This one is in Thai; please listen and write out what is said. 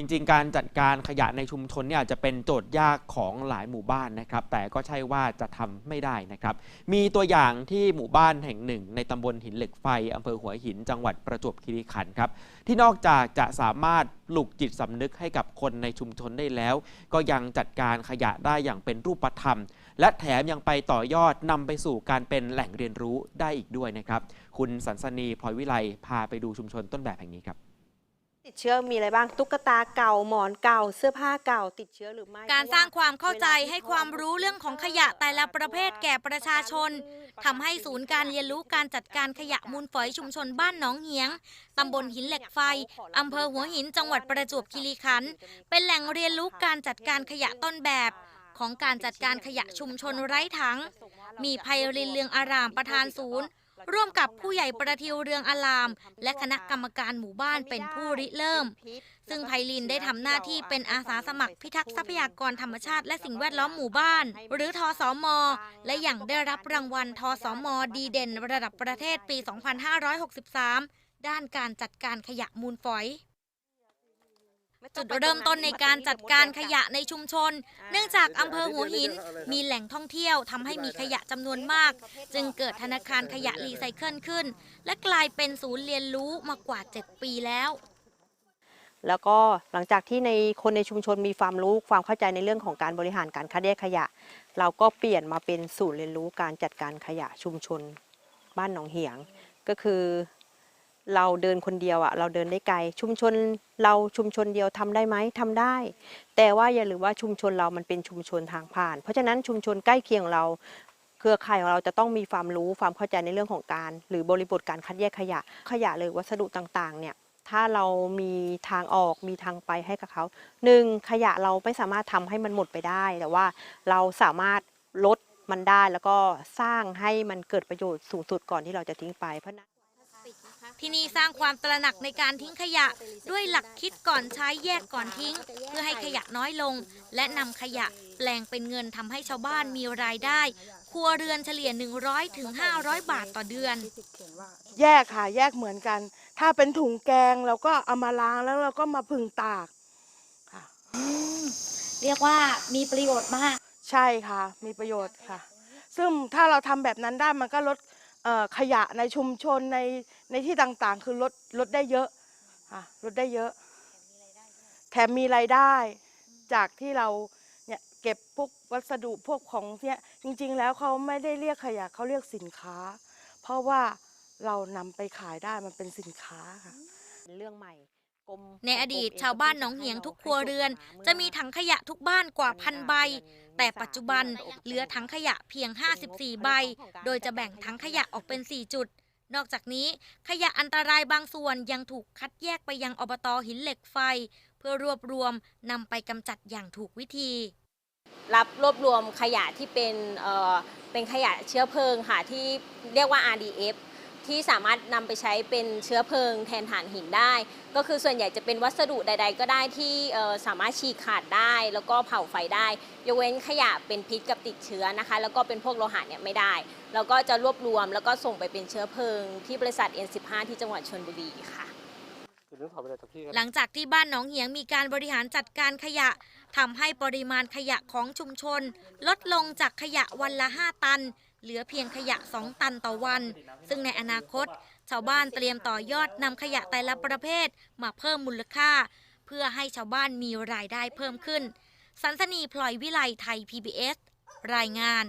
จริงๆ การจัดการขยะในชุมชนเนี่ยอาจจะเป็นโจทย์ยากของหลายหมู่บ้านนะครับ แต่ก็ใช่ว่าจะทำไม่ได้นะครับ มีตัวอย่างที่หมู่บ้านแห่งหนึ่ง ในตำบลหินเหล็กไฟอำเภอหัวหิน จังหวัดประจวบคีรีขันธ์ครับ ที่นอกจากจะสามารถปลุกจิตสำนึกให้กับคนในชุมชนได้แล้ว ก็ยังจัดการขยะได้อย่างเป็นรูปธรรม และแถมยังไปต่อยอดนำไปสู่การเป็นแหล่งเรียนรู้ได้อีกด้วยนะครับ คุณสันสนีพลอยวิไลพาไปดูชุมชนต้นแบบแห่งนี้ครับ ติดเชื้อมีอะไรบ้างตุ๊กตาเก่าหมอนเก่า เสื้อผ้าเก่า ติดเชื้อหรือไม่การสร้างความเข้าใจให้ความรู้เรื่องของขยะแต่ละประเภทแก่ประชาชนทำให้ศูนย์การเรียนรู้การจัดการขยะมูลฝอยชุมชนบ้านหนองเหียงตำบลหินเหล็กไฟอำเภอหัวหินจังหวัดประจวบคีรีขันธ์เป็นแหล่งเรียนรู้การจัดการขยะต้นแบบของการจัดการขยะชุมชนไร้ถัง มีภัยรินเรืองอารามประธานศูนย์ ร่วมกับผู้ใหญ่ประทิวเรืองอาราม และคณะกรรมการหมู่บ้านเป็นผู้ริเริ่ม ซึ่งไพลินได้ทำหน้าที่เป็นอาสาสมัครพิทักษ์ทรัพยากรธรรมชาติและสิ่งแวดล้อมหมู่บ้าน หรือทอสมอและอย่างได้รับรางวัลทอสมอดีเด่น ระดับประเทศปี 2563 ด้านการจัดการขยะมูลฝอย จุดเริ่มต้นในการจัดการขยะในชุมชน เนื่องจากอำเภอหัวหิน มีแหล่งท่องเที่ยวทำให้มีขยะจำนวนมาก จึงเกิดธนาคารขยะรีไซเคิลขึ้น และกลายเป็นศูนย์เรียนรู้มากว่า 7 ปีแล้ว แล้วก็หลังจากที่ในคนในชุมชนมีความรู้ความเข้าใจในเรื่องของการบริหารการคัดแยกขยะ เราก็เปลี่ยนมาเป็นศูนย์เรียนรู้การจัดการขยะชุมชน บ้านหนองเหียง ก็คือ เราเดินคนเดียวอะเราเดินได้ไกล ชุมชนเราชุมชนเดียวทำได้ไหมทำได้ แต่ว่าอย่าลืมว่าชุมชนเรามันเป็นชุมชนทางผ่าน เพราะฉะนั้นชุมชนใกล้เคียงเรา เครือข่ายของเราจะต้องมีความรู้ความเข้าใจในเรื่องของการ หรือบริบทการคัดแยกขยะขยะหรือวัสดุต่างๆเนี่ยถ้าเรามีทางออกมีทางไปให้กับเขาหนึ่งขยะเราไม่สามารถทำให้มันหมดไปได้ แต่ว่าเราสามารถลดมันได้แล้วก็สร้างให้มันเกิดประโยชน์สูงสุดก่อนที่เราจะทิ้งไปเพราะฉะนั้น ที่นี่สร้างความตระหนักในการทิ้งขยะ ด้วยหลักคิดก่อนใช้แยกก่อนทิ้ง เพื่อให้ขยะน้อยลง และนำขยะแปลงเป็นเงินทำให้ชาวบ้านมีรายได้ ครัวเรือนเฉลี่ย 100ถึง500 บาทต่อเดือน แยกค่ะแยกเหมือนกัน ถ้าเป็นถุงแกงเราก็เอามาล้างแล้วเราก็มาผึ่งตากค่ะเรียกว่ามีประโยชน์มาก ใช่ค่ะ มีประโยชน์ค่ะ ซึ่งถ้าเราทำแบบนั้นได้มันก็ลดเอ่อ ขยะในชุมชนในในที่ต่างๆ คือลดลดได้เยอะค่ะลดได้เยอะ แถมมีรายได้จากที่เราเนี่ยเก็บพวกวัสดุพวกของเนี่ยจริง ๆ แล้วเขาไม่ได้เรียกขยะเขาเรียกสินค้า เพราะว่าเรานำไปขายได้มันเป็นสินค้าค่ะ เรื่องใหม่ ในอดีตชาวบ้านหนองเหียงทุกครัวเรือน จะมีถังขยะทุกบ้านกว่าพันใบ แต่ปัจจุบันเหลือถังขยะเพียง 54 ใบ โดยจะแบ่งถังขยะออกเป็น 4 จุด นอกจากนี้ขยะอันตรายบางส่วนยังถูกคัดแยกไปยังอบตหินเหล็กไฟ เพื่อรวบรวมนำไปกำจัดอย่างถูกวิธี รับรวบรวมขยะที่เป็นเอ่อเป็นขยะเชื้อเพลิงค่ะที่เรียกว่า RDF ที่สามารถนำไปใช้เป็นเชื้อเพลิงแทนถ่านหินได้ ก็คือส่วนใหญ่จะเป็นวัสดุใด ๆ ก็ได้ที่เอ่อสามารถฉีกขาดได้ แล้วก็เผาไฟได้ ยกเว้นขยะเป็นพิษกับติดเชื้อนะคะ แล้วก็เป็นพวกโลหะเนี่ยไม่ได้แล้วก็จะรวบรวมแล้วก็ส่งไปเป็นเชื้อเพลิง ที่บริษัท N15 ที่จังหวัดชลบุรีค่ะหลังจากที่บ้านหนองเหียงมีการบริหารจัดการขยะทำให้ปริมาณขยะของชุมชน ลดลงจากขยะวันละ 5 ตัน เหลือเพียงขยะ 2 ตันต่อวัน ซึ่งในอนาคต ชาวบ้านเตรียมต่อยอดนำขยะแต่ละประเภทมาเพิ่มมูลค่า เพื่อให้ชาวบ้านมีรายได้เพิ่มขึ้น สันสนีพลอยวิไลไทย PBS รายงาน